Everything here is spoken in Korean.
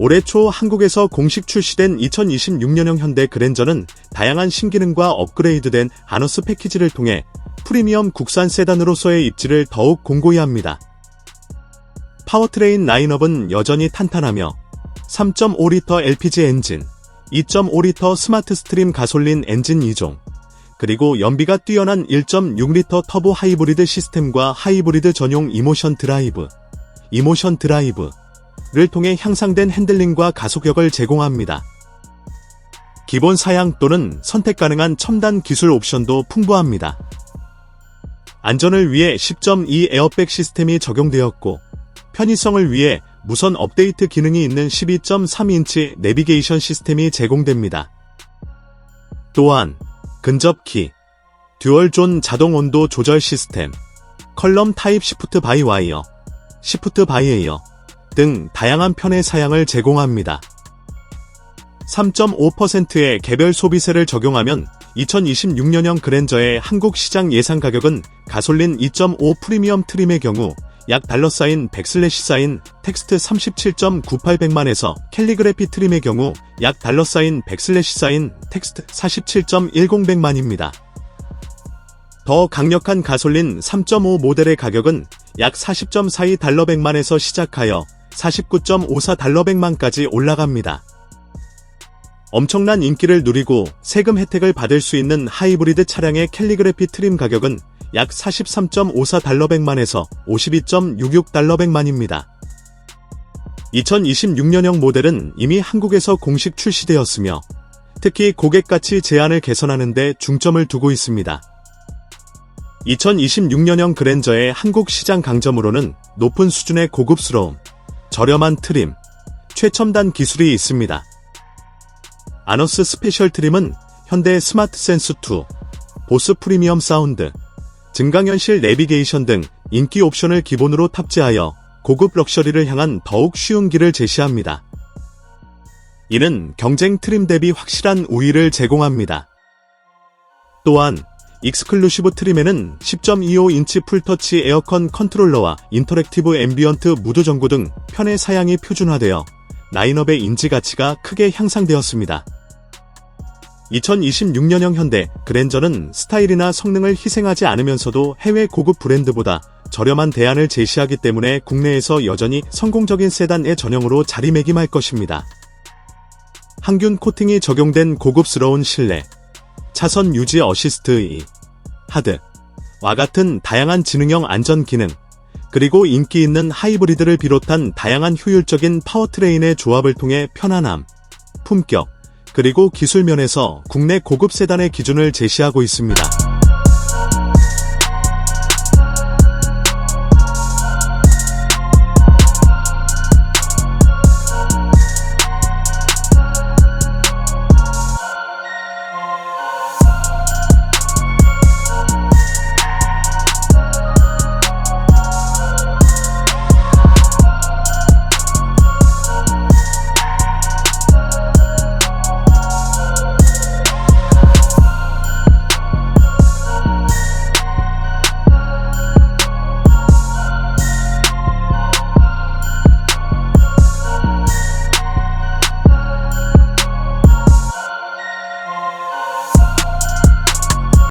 올해 초 한국에서 공식 출시된 2026년형 현대 그랜저는 다양한 신기능과 업그레이드된 아너스 패키지를 통해 프리미엄 국산 세단으로서의 입지를 더욱 공고히 합니다. 파워트레인 라인업은 여전히 탄탄하며 3.5리터 LPG 엔진, 2.5리터 스마트 스트림 가솔린 엔진 2종, 그리고 연비가 뛰어난 1.6리터 터보 하이브리드 시스템과 하이브리드 전용 이모션 드라이브, 이모션 드라이브 를 통해 향상된 핸들링과 가속력을 제공합니다. 기본 사양 또는 선택 가능한 첨단 기술 옵션도 풍부합니다. 안전을 위해 10.2 에어백 시스템이 적용되었고, 편의성을 위해 무선 업데이트 기능이 있는 12.3인치 내비게이션 시스템이 제공됩니다. 또한 근접키, 듀얼존 자동 온도 조절 시스템, 컬럼 타입 시프트 바이 와이어, 시프트 바이 에어 등 다양한 편의 사양을 제공합니다. 3.5%의 개별 소비세를 적용하면 2026년형 그랜저의 한국 시장 예상 가격은 가솔린 2.5 프리미엄 트림의 경우 약 달러 사인 100 슬래시 사인 텍스트 37.9800만에서 캘리그래피 트림의 경우 약 달러 사인 100 슬래시 사인 텍스트 47.10백만입니다. 더 강력한 가솔린 3.5 모델의 가격은 약 40.42 달러 100만에서 시작하여 49.54 달러 100만까지 올라갑니다. 엄청난 인기를 누리고 세금 혜택을 받을 수 있는 하이브리드 차량의 캘리그래피 트림 가격은 약 43.54 달러 100만에서 52.66 달러 100만입니다. 2026년형 모델은 이미 한국에서 공식 출시되었으며 특히 고객 가치 제한을 개선하는 데 중점을 두고 있습니다. 2026년형 그랜저의 한국 시장 강점으로는 높은 수준의 고급스러움, 저렴한 트림, 최첨단 기술이 있습니다. 아너스 스페셜 트림은 현대 스마트 센스 2, 보스 프리미엄 사운드, 증강현실 내비게이션 등 인기 옵션을 기본으로 탑재하여 고급 럭셔리를 향한 더욱 쉬운 길을 제시합니다. 이는 경쟁 트림 대비 확실한 우위를 제공합니다. 또한 익스클루시브 트림에는 10.25인치 풀터치 에어컨 컨트롤러와 인터랙티브 앰비언트 무드 전구 등 편의 사양이 표준화되어 라인업의 인지 가치가 크게 향상되었습니다. 2026년형 현대 그랜저는 스타일이나 성능을 희생하지 않으면서도 해외 고급 브랜드보다 저렴한 대안을 제시하기 때문에 국내에서 여전히 성공적인 세단의 전형으로 자리매김할 것입니다. 항균 코팅이 적용된 고급스러운 실내, 차선 유지 어시스트 이 하드, 와 같은 다양한 지능형 안전 기능, 그리고 인기 있는 하이브리드를 비롯한 다양한 효율적인 파워트레인의 조합을 통해 편안함, 품격, 그리고 기술 면에서 국내 고급 세단의 기준을 제시하고 있습니다.